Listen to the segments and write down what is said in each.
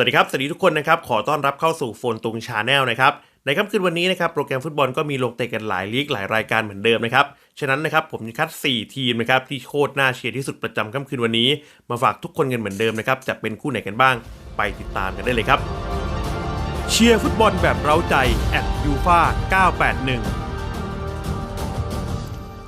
วัสดีครับ สวัสดีทุกคนนะครับ ขอต้อนรับเข้าสู่โฟนตุงชาแนลนะครับ ในค่ำคืนวันนี้นะครับ โปรแกรมฟุตบอลก็มีลงเตะกันหลายลีกหลายรายการเหมือนเดิมนะครับ ฉะนั้นนะครับผมจะคัด 4 ทีมนะครับที่โคตรน่าเชียร์ที่สุดประจำค่ำคืนวันนี้ มาฝากทุกคนกันเหมือนเดิมนะครับ จะเป็นคู่ไหนกันบ้าง ไปติดตามกันได้เลยครับ เชียร์ฟุตบอลแบบเร้าใจแอดยูฟา981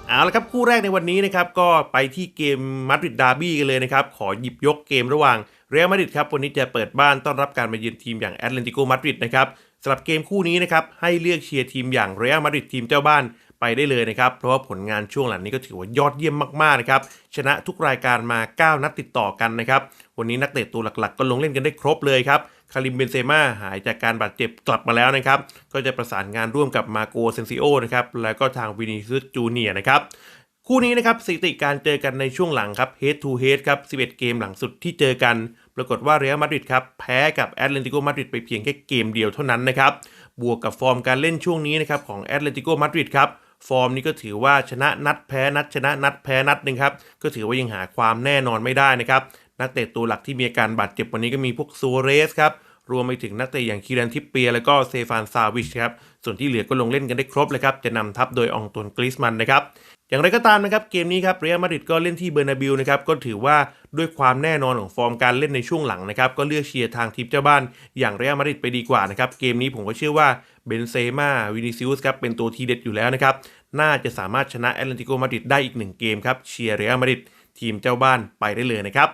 เอาละครับคู่แรกในวันนี้นะครับก็ไปที่เกมมาดริดดาร์บี้กันเลยนะครับ ขอหยิบยกเกมระหว่าง เรอัลมาดริดครับวันนี้จะเปิดบ้านต้อนรับการมาเยือนทีมอย่างแอตเลติโกมาดริดนะครับสำหรับเกมคู่นี้นะครับให้เลือกเชียร์ทีมอย่างเรอัลมาดริดทีมเจ้าบ้านไปได้เลยนะครับ เพราะว่าผลงานช่วงหลังนี้ก็ถือว่ายอดเยี่ยมมากๆนะครับ ชนะทุกรายการมา 9 นัดติดต่อกันนะครับ วันนี้นักเตะตัวหลักๆ ก็ลงเล่นกันได้ครบเลยครับ คาริมเบนเซม่าหายจากการบาดเจ็บกลับมาแล้วนะครับ ก็จะประสานงานร่วมกับมาโกเซนซิโอนะครับ แล้วก็ทางวินิซิสจูเนียนะครับ คู่นี้นะครับสถิติการเจอกันในช่วงหลังครับ head to head ครับ 11 เกมหลังสุดที่เจอกัน ปรากฏว่าเรอัลมาดริดครับแพ้กับแอตเลติโกมาดริดไปเพียงแค่เกมเดียวเท่านั้นนะครับบวกกับฟอร์มการเล่นช่วงนี้นะครับของแอตเลติโกมาดริดครับฟอร์มนี้ก็ถือว่าชนะนัดแพ้นัดชนะนัดแพ้นัดหนึ่งครับก็ถือว่ายังหาความแน่นอนไม่ได้นะครับนักเตะตัวหลักที่มีอาการบาดเจ็บวันนี้ก็มีพวกซูเรสครับรวมไปถึงนักเตะอย่างคีรันทิปเปีย แล้วก็เซฟานซาวิชครับส่วนที่เหลือก็ลงเล่นกันได้ครบเลยครับจะนำทัพโดยอองตวนกริสมันนะครับ อย่างไรก็ตามนะครับเกมนี้ครับเรอัลมาดริดก็เล่นที่เบอร์นาบิลนะครับก็ถือว่าด้วยความแน่นอนของฟอร์มการเล่นในช่วงหลังนะครับก็เลือกเชียร์ทางทีมเจ้าบ้าน อย่างเรอัลมาดริดไปดีกว่านะครับเกมนี้ผมก็เชื่อว่าเบนเซม่าวินิซิอุสครับเป็นตัวทีเด็ดอยู่แล้วนะครับน่าจะสามารถชนะแอตเลติโกมาดริดได้อีกหนึ่งเกมครับเชียร์เรอัลมาดริดทีมเจ้าบ้านไปได้เลยนะครับ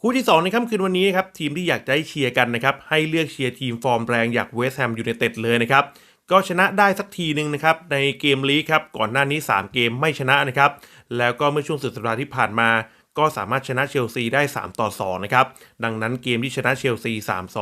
คู่ที่ 2 ในค่ำคืนวันนี้นะครับทีมที่อยากจะให้เชียร์กันนะครับให้เลือกเชียร์ทีมฟอร์มแรงอย่างเวสต์แฮมยูไนเต็ดเลยนะครับ ก็ชนะได้สักทีหนึ่งนะครับในเกมลีกครับก่อนหน้านี้ 3 เกมไม่ชนะนะครับแล้วก็เมื่อช่วงสุดสัปดาห์ที่ผ่านมา ก็สามารถชนะเชลซีได้ 3 ต่อ 2 นะครับดังนั้นเกมที่ชนะเชลซี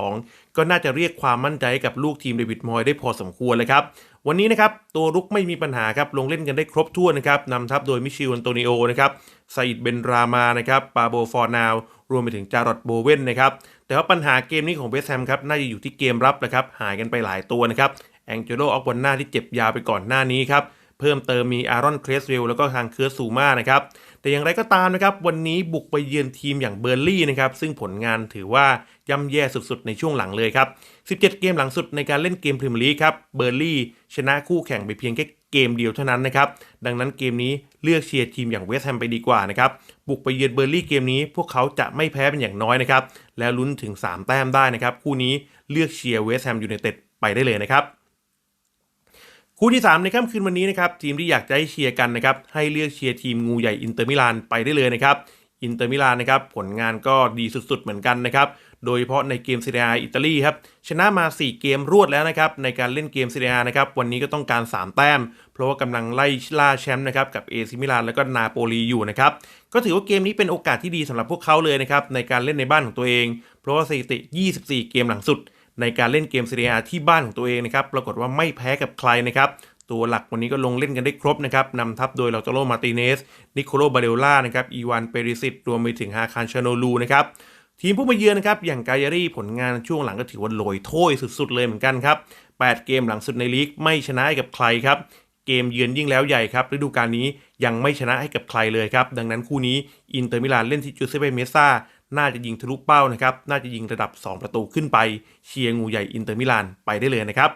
3-2 ก็น่าจะเรียกความมั่นใจกับลูกทีมเดวิดมอยได้พอสมควรเลยครับวันนี้นะครับตัวรุกไม่มีปัญหาครับลงเล่นกันได้ครบถ้วนนะครับนำทัพโดยมิชิลอันโตนิโอนะครับไซอิดเบนรามานะครับปาโบฟอร์นาวรวมไปถึงจารอดโบเว่นนะครับแต่ว่าปัญหาเกมนี้ของเวสแฮมครับน่าจะอยู่ที่เกมรับนะครับหายกันไปหลายตัวนะครับ แองเจโลออกบนหน้าที่เจ็บยาวไปก่อนหน้านี้ครับ เพิ่มเติมมีอารอนเครสเวลแล้วก็ทางเคิร์สซูมานะครับ แต่อย่างไรก็ตามนะครับ วันนี้บุกไปเยือนทีมอย่างเบอร์ลี่นะครับ ซึ่งผลงานถือว่าย่ำแย่สุดๆ ในช่วงหลังเลยครับ 17 เกมหลังสุดในการเล่นเกมพรีเมียร์ลีกครับ เบอร์ลี่ชนะคู่แข่งไปเพียงแค่เกมเดียวเท่านั้นนะครับ ดังนั้นเกมนี้เลือกเชียร์ทีมอย่างเวสต์แฮมไปดีกว่านะครับ บุกไปเยือนเบอร์ลี่เกมนี้ พวกเขาจะไม่แพ้เป็นอย่างน้อยนะครับ แล้วลุ้นถึง 3 แต้มได้นะครับ คู่นี้เลือกเชียร์เวสต์แฮมยูไนเต็ดไปได้เลยนะครับ คู่ที่ 3 ในค่ำคืนวันนี้นะครับทีมที่อยากจะให้เชียร์กันนะครับให้เลือกเชียร์ทีมงูใหญ่อินเตอร์มิลานไปได้เลยนะครับอินเตอร์มิลานนะครับผลงานก็ดีสุดๆเหมือนกันนะครับโดยเฉพาะในเกมซีเรียอิตาลีครับชนะมา 4 เกมรวดแล้วนะครับในการเล่นเกมซีเรียนะครับวันนี้ก็ต้องการ 3 แต้ม เพราะว่ากำลังไล่ล่าแชมป์นะครับกับเอซิมิลานแล้วก็นาโปลีอยู่นะครับก็ถือว่าเกมนี้เป็นโอกาสที่ดีสำหรับพวกเขาเลยนะครับในการเล่นในบ้านของตัวเอง เพราะว่าสถิติ 24 เกมหลังสุด ในการเล่นเกมซีเรียที่บ้านของตัวเองนะครับปรากฏว่าไม่แพ้กับใครนะครับตัวหลักวันนี้ก็ลงเล่นกันได้ครบนะครับนำทัพโดยลาโตโรมาติเนส นิโคโลบาเดล่านะครับอีวานเปริสิตรวมไปถึงฮาคารชาโนลูนะครับทีมผู้มาเยือนนะครับอย่างกายารีผลงานช่วงหลังก็ถือว่าโรยโถ้ยสุดๆเลยเหมือนกันครับ 8 เกมหลังสุดในลีกไม่ชนะให้กับใครครับเกมเยือนยิ่งแล้วใหญ่ครับฤดูกาลนี้ยังไม่ชนะให้กับใครเลยครับ ดังนั้นคู่นี้อินเตอร์มิลานเล่นที่จูเซเปเมซ่า น่าจะยิงทะลุเป้านะครับ น่าจะยิงระดับ 2 ประตูขึ้นไป เชียร์งูใหญ่อินเตอร์มิลานไปได้เลยนะครับ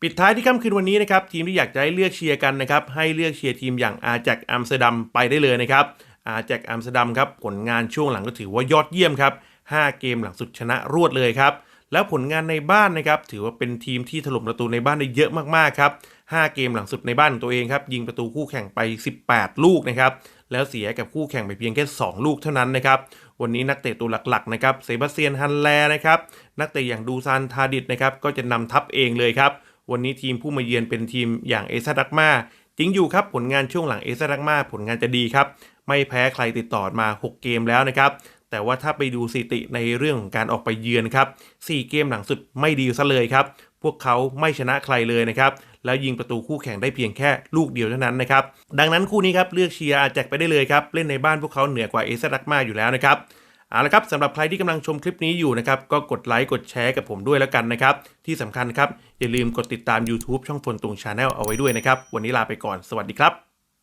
ปิดท้ายที่ค่ำคืนวันนี้นะครับ ทีมที่อยากจะให้เลือกเชียร์กันนะครับ ให้เลือกเชียร์ทีมอย่างอาแจกอัมสเตอร์ดัมไปได้เลยนะครับ อาแจกอัมสเตอร์ดัมครับ ผลงานช่วงหลังก็ถือว่ายอดเยี่ยมครับ 5 เกมหลังสุดชนะรวดเลยครับแล้วผลงานในบ้านนะครับถือว่าเป็นทีมที่ถล่มประตูในบ้านได้เยอะมากๆครับ5เกมหลังสุดในบ้านของตัวเองครับยิงประตูคู่แข่งไป 18 ลูกนะครับแล้วเสียกับคู่แข่งไปเพียงแค่ 2 ลูกเท่านั้นนะครับ วันนี้นักเตะตัวหลักๆนะครับเซบาสเตียนฮันแลนะครับนักเตะอย่างดูซานทาดิดนะครับก็จะนำทัพเองเลยครับ วันนี้ทีมผู้มาเยือนเป็นทีมอย่างเอซ่าดักมาจริงอยู่ครับผลงานช่วงหลังเอซ่าดักมาผลงานจะดีครับ ไม่แพ้ใครติดต่อมา 6 เกมแล้วนะครับแต่ว่าถ้าไปดูสถิติในเรื่องของการออกไปเยือนครับ 4 เกมหลังสุดไม่ดีซะเลยครับ พวกเขาไม่ชนะใครเลยนะครับแล้วยิงประตูคู่แข่งได้เพียงแค่ลูกเดียวเท่านั้นนะครับดังนั้นคู่นี้ครับเลือกเชียร์อาแจกไปได้เลยครับเล่นในบ้านพวกเขาเหนือกว่าเอซรักมาอยู่แล้วนะครับเอาละครับสำหรับใครที่กำลังชมคลิปนี้อยู่นะครับก็กดไลค์กดแชร์กับผมด้วยแล้วกันนะครับที่สำคัญครับอย่าลืมกดติดตาม YouTube ช่องฟนตุงชาแนลเอาไว้ด้วยนะครับวันนี้ลาไปก่อนสวัสดีครับ